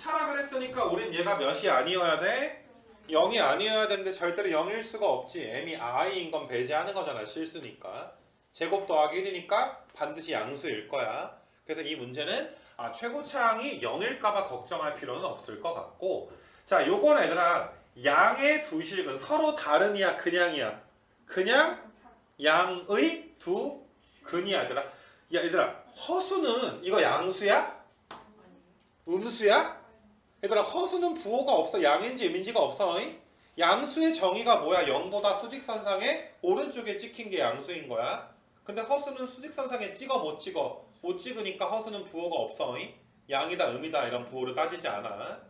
2차라 그랬으니까 우린 얘가 몇이 아니어야 돼? 0이 아니어야 되는데 절대로 0일 수가 없지. m이 i인 건 배제하는 거잖아. 실수니까. 제곱 더하기 1이니까 반드시 양수일 거야. 그래서 이 문제는 아, 최고차항이 0일까봐 걱정할 필요는 없을 것 같고 자, 요건 얘들아 양의 두 실근 서로 다른이야 그냥이야 그냥 양의 두 근이야 얘들아 야 얘들아 허수는 이거 양수야? 음수야? 얘들아 허수는 부호가 없어. 양인지 음인지가 없어? 양수의 정의가 뭐야? 0보다 수직선상에 오른쪽에 찍힌 게 양수인 거야. 근데 허수는 수직선상에 찍어 못 찍어? 못 찍으니까 허수는 부호가 없어? 양이다 음이다 이런 부호를 따지지 않아.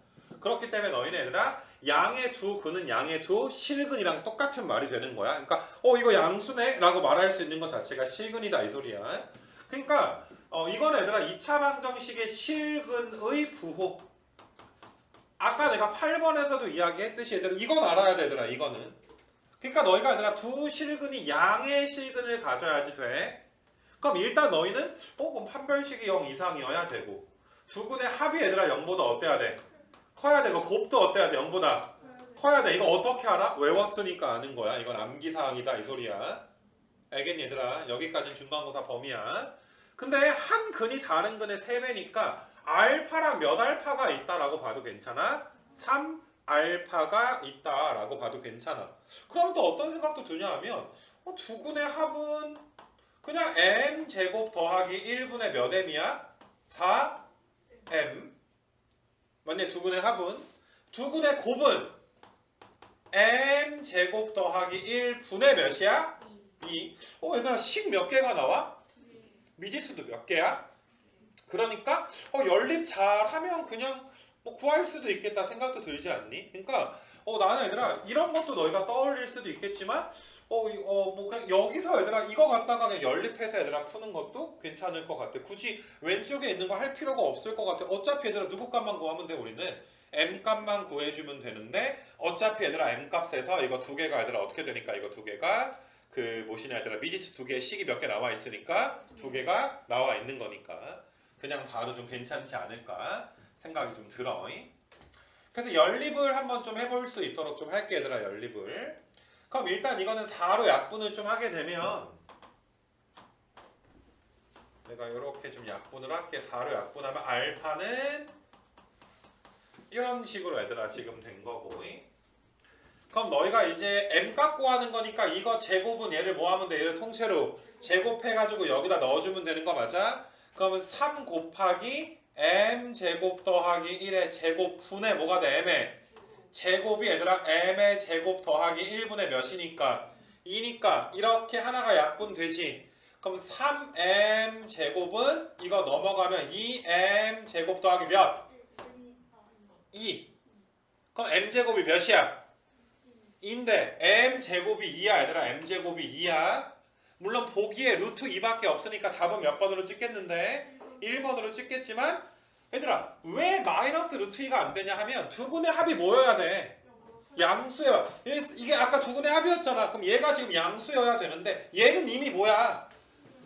그렇기 때문에 너희는 얘들아 양의 두 근은 양의 두 실근이랑 똑같은 말이 되는 거야. 그러니까 어 이거 양수네? 라고 말할 수 있는 것 자체가 실근이다 이 소리야. 그러니까 어, 이거는 얘들아 2차 방정식의 실근의 부호 아까 내가 8번에서도 이야기했듯이 얘들아 이건 알아야 되더라 이거는 그러니까 너희가 얘들아 두 실근이 양의 실근을 가져야지 돼 그럼 일단 너희는 어 그럼 판별식이 0 이상이어야 되고 두 근의 합이 얘들아 0보다 어때야 돼? 커야 되고 곱도 어때야 돼? 0보다 커야 돼 이거 어떻게 알아? 외웠으니까 아는 거야 이건 암기사항이다 이 소리야 알겠니 얘들아 여기까지는 중간고사 범위야 근데 한 근이 다른 근의 3배니까 알파랑 몇 알파가 있다라고 봐도 괜찮아? 3 알파가 있다라고 봐도 괜찮아. 그럼 또 어떤 생각도 드냐 하면 어, 두 근의 합은 그냥 m 제곱 더하기 1분의 몇 m이야? 4m 맞네 두 근의 합은 두 근의 곱은 m 제곱 더하기 1분의 몇이야? 2. 어 얘들아 식 몇 개가 나와? 미지수도 몇 개야? 그러니까 어, 연립 잘하면 그냥 뭐 구할 수도 있겠다 생각도 들지 않니? 그러니까 어, 나는 얘들아 이런 것도 너희가 떠올릴 수도 있겠지만 어뭐 그냥 여기서 얘들아 이거 갖다가 그냥 연립해서 얘들아 푸는 것도 괜찮을 것 같아. 굳이 왼쪽에 있는 거 할 필요가 없을 것 같아. 어차피 얘들아 누구 값만 구하면 돼 우리는 m 값만 구해주면 되는데 어차피 얘들아 m 값에서 이거 두 개가 얘들아 어떻게 되니까 이거 두 개가 그 뭐시냐 얘들아 미지수 두개 식이 몇 개 나와 있으니까 두 개가 나와 있는 거니까 그냥 봐도 좀 괜찮지 않을까 생각이 좀 들어. 그래서 연립을 한번 좀 해볼 수 있도록 좀 할게 얘들아 연립을. 그럼 일단 이거는 4로 약분을 좀 하게 되면 내가 이렇게 좀 약분을 할게 4로 약분하면 알파는 이런 식으로 얘들아 지금 된 거고 그럼 너희가 이제 m 값 구하는 거니까 이거 제곱은 얘를 뭐 하면 돼? 얘를 통째로 제곱해가지고 여기다 넣어주면 되는 거 맞아? 그러면 3 곱하기 m 제곱 더하기 1의 제곱분의 뭐가 돼? m의. 제곱이 얘들아 m의 제곱 더하기 1분의 몇이니까? 2니까 이렇게 하나가 약분되지. 그럼 3m 제곱은 이거 넘어가면 2m 제곱 더하기 몇? 2 그럼 m 제곱이 몇이야? 2인데 m 제곱이 2야 얘들아. M 제곱이 2야. 물론 보기에 루트 2밖에 없으니까 답은 몇 번으로 찍겠는데 1번으로 찍겠지만 얘들아 왜 마이너스 루트 2가 안 되냐 하면 두 근의 합이 뭐여야 돼? 양수야. 얘- 이게 아까 두 근의 합이었잖아. 그럼 얘가 지금 양수여야 되는데 얘는 이미 뭐야?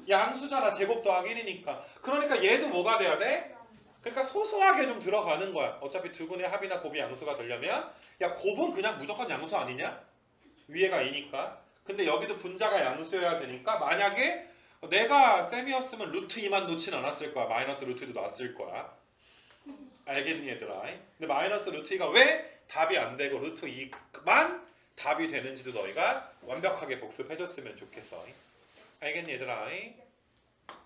양수잖아. 제곱 더하기 1이니까. 그러니까 얘도 뭐가 돼야 돼? 그러니까 소소하게 좀 들어가는 거야. 어차피 두 근의 합이나 곱이 양수가 되려면 야 곱은 그냥 무조건 양수 아니냐? 위에가 2니까. 근데 여기도 분자가 양수여야 되니까 만약에 내가 셈이었으면 루트 2만 놓진 않았을 거야. 마이너스 루트 2도 놨을 거야. 알겠니 얘들아? 근데 마이너스 루트 2가 왜 답이 안 되고 루트 2만 답이 되는지도 너희가 완벽하게 복습해줬으면 좋겠어. 알겠니 얘들아?